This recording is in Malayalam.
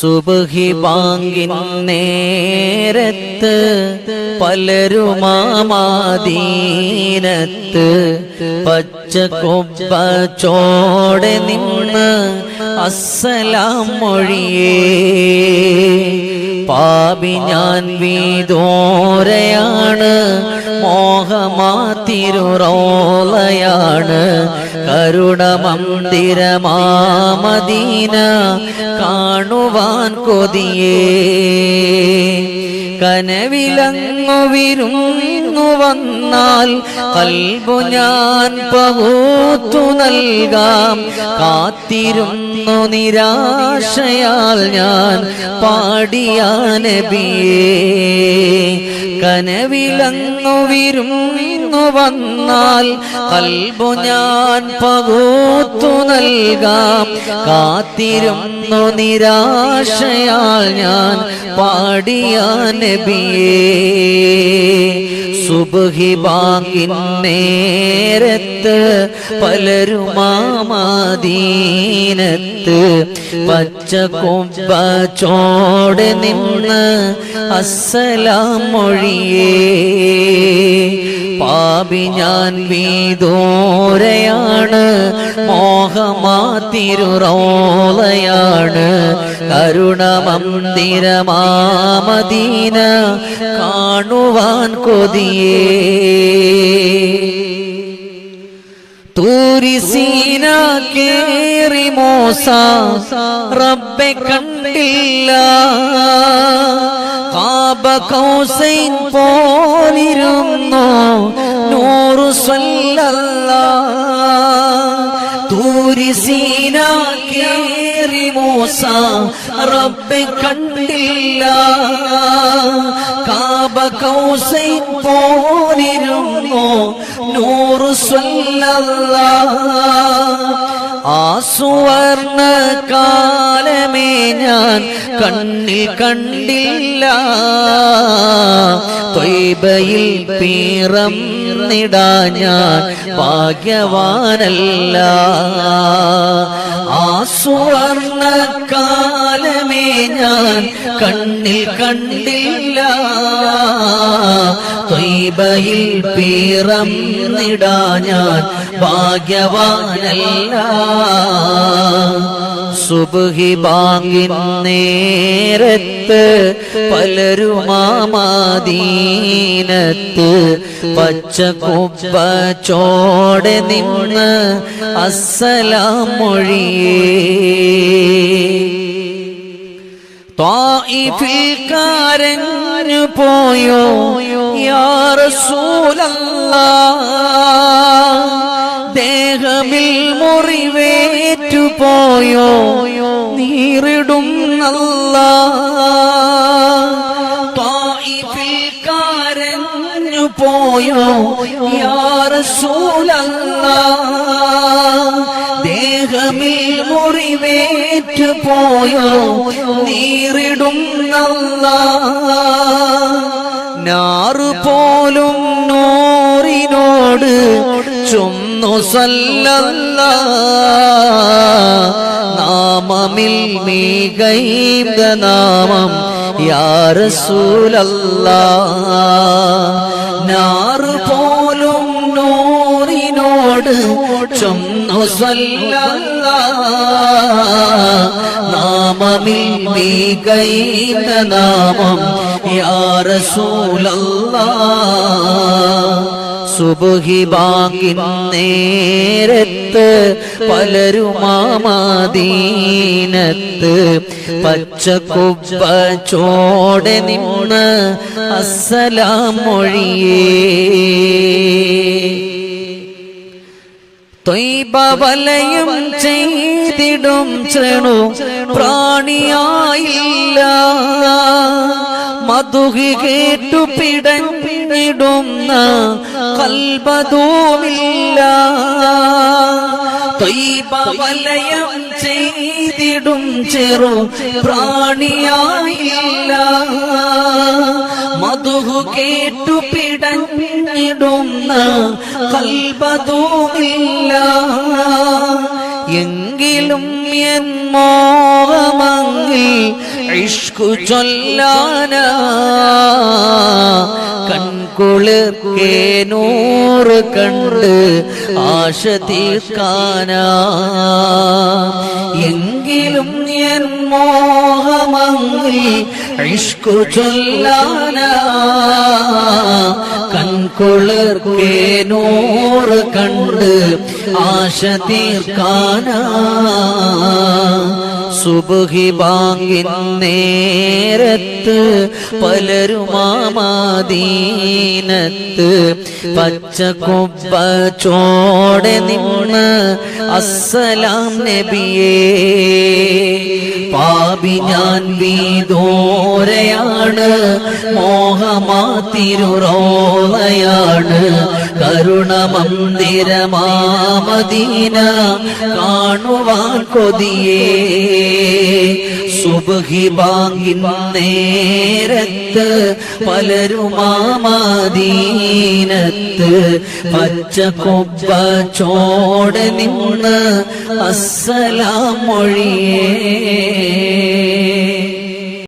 സുബഹി ബാങ്കിൻ നേരത്ത് പലരുമാമാദീനത്ത് പച്ച കൊമ്പ നിന്ന് അസ്സലാം മൊഴിയേ. പാപി ഞാൻ വീതോരയാണ് മോഹമാതിരുറോളയാണ് കരുണ മന്ദിരമാമദീന കാണുവാൻ കൊതിയേ. കനവിലങ്ങു വിരുന്നു വന്നാൽ കൽബു ഞാൻ പകൂത്തു നൽകാം. കാത്തിരുന്നു നിരാശയാൽ ഞാൻ പാടിയ നബിയേ. കനവിലങ്ങു വിരുന്നു വന്നാൽ കൽബു ഞാൻ പകൂത്തു നൽകാം. കാത്തിരുന്നു നിരാശയാൽ ഞാൻ പാടിയ നബിയേ. സുബഹി ബാങ്കിൻ നേരത്ത് പലരുമാമാദീനത്ത് പച്ച കൊമ്പ ചോടെ നിന്ന് അസ്സലാം മൊഴിയേ പാപി ഞാൻ വീതോരയാണ് മോഹമാതിരുറോളയാണ് കരുണമന്ദിരമാമദീന കാണുവാൻ കൊതിയേ. തൂരിസീന കേറി മോസ റബ്ബെ കണ്ടില്ല. കൗസൈൻ പോലിരുന്നു. നൂറു സ്വല്ലല്ല. തൂരിസീന കേറി മോസ. റബ്ബെ കണ്ടില്ല. കാബ കൗസൈൻ പോലിരുന്നു. നൂറു സ്വല്ലല്ല. ആ സുവർണ കാലമേ ഞാൻ കണ്ണിൽ കണ്ടില്ല. തൊയ്ബയിൽ പീറം നിടാ ഞാൻ ഭാഗ്യവാനല്ല. ആ സുവർണ കാലമേ ഞാൻ കണ്ണിൽ കണ്ടില്ല. തൊയ്ബയിൽ പീറം നിടാ ഞാൻ ഭാഗ്യവാനല്ല. സുബുഹി ബാങ്കിൻ നേരത്ത് പലരുമാമാദീനത്ത് പച്ച കുപ്പ ചോടെ നിന്ന് അസ്സലാം മൊഴിയേ കാരഞ്ഞു പോയോ? യാ റസൂലല്ലാ ദേഹമിൽ മുറിവേറ്റു പോയോ? നീറിടും നല്ല ത്വായിഫിൽ പോയോ? യാ റസൂലല്ലാ ദേഹമിൽ മുറിവേറ്റു പോയോ? നീറിടും നല്ല നാറു പോലും നോറിനോട് ചൊന്നു സല്ലല്ല. നാമമിൽ മീകൈന്ത നാമം യാറസൂലല്ല നാറു പോലും നൂറിനോട് ചൊന്നു സല്ലല്ല നീ മീകൈന്ത നാമം യാറസൂലല്ലാ സുബഹി ബാങ്കിൻ നേരത്ത് പലരുമാമദീനത്ത് പച്ച കുബ്ബ ചോടെ നിന്ന് അസ്സലാം മൊഴിയേ. ത്വയ്ബ വലയം ചെയ്തിടും ചെണു പ്രാണിയായില്ല. മധുഹി കേട്ടു പിടഞ്ഞിടുന്ന കൽബതുമില്ല ത്വയ്ബ വലയം ചെയ്തിടും ചെറു പ്രാണിയായില്ല. മധുഹു കേട്ടു പിടഞ്ഞിടുന്ന കൽപതുമില്ല എങ്കിലും എൻ മോഹമങ്ങിൽ ഇഷ്കു ചൊല്ലാന. കൺകുളിർക്കേ നൂറ് കണ്ട് ആശ തീർക്കാന എങ്കിലും എൻ മോഹമങ്ങി ഇഷ്കു ചൊല്ലാന. കൺകുളിർക്കേനൂറ് കണ്ട് ആശ തീർക്കാനാ സുബഹി ബാങ്കിൻ നേരത്ത് പലരുമാമാദീനത്ത് പച്ച കുബ്ബ ചോടെ നിന്ന് അസ്സലാം നബിയേ പാപി ഞാൻ വീതോരയാണ് മോഹമാ തിരുറോളയാണ്. കരുണമന്ദിരമാമദീന കാണുവാൻ കൊതിയേ. സുബഹി ബാങ്കിൻ നേരത്ത് പലരുമാമദീനത്ത് പച്ച കൊപ്പ ചോടെ നിന്ന് അസ്സലാം മൊഴിയേ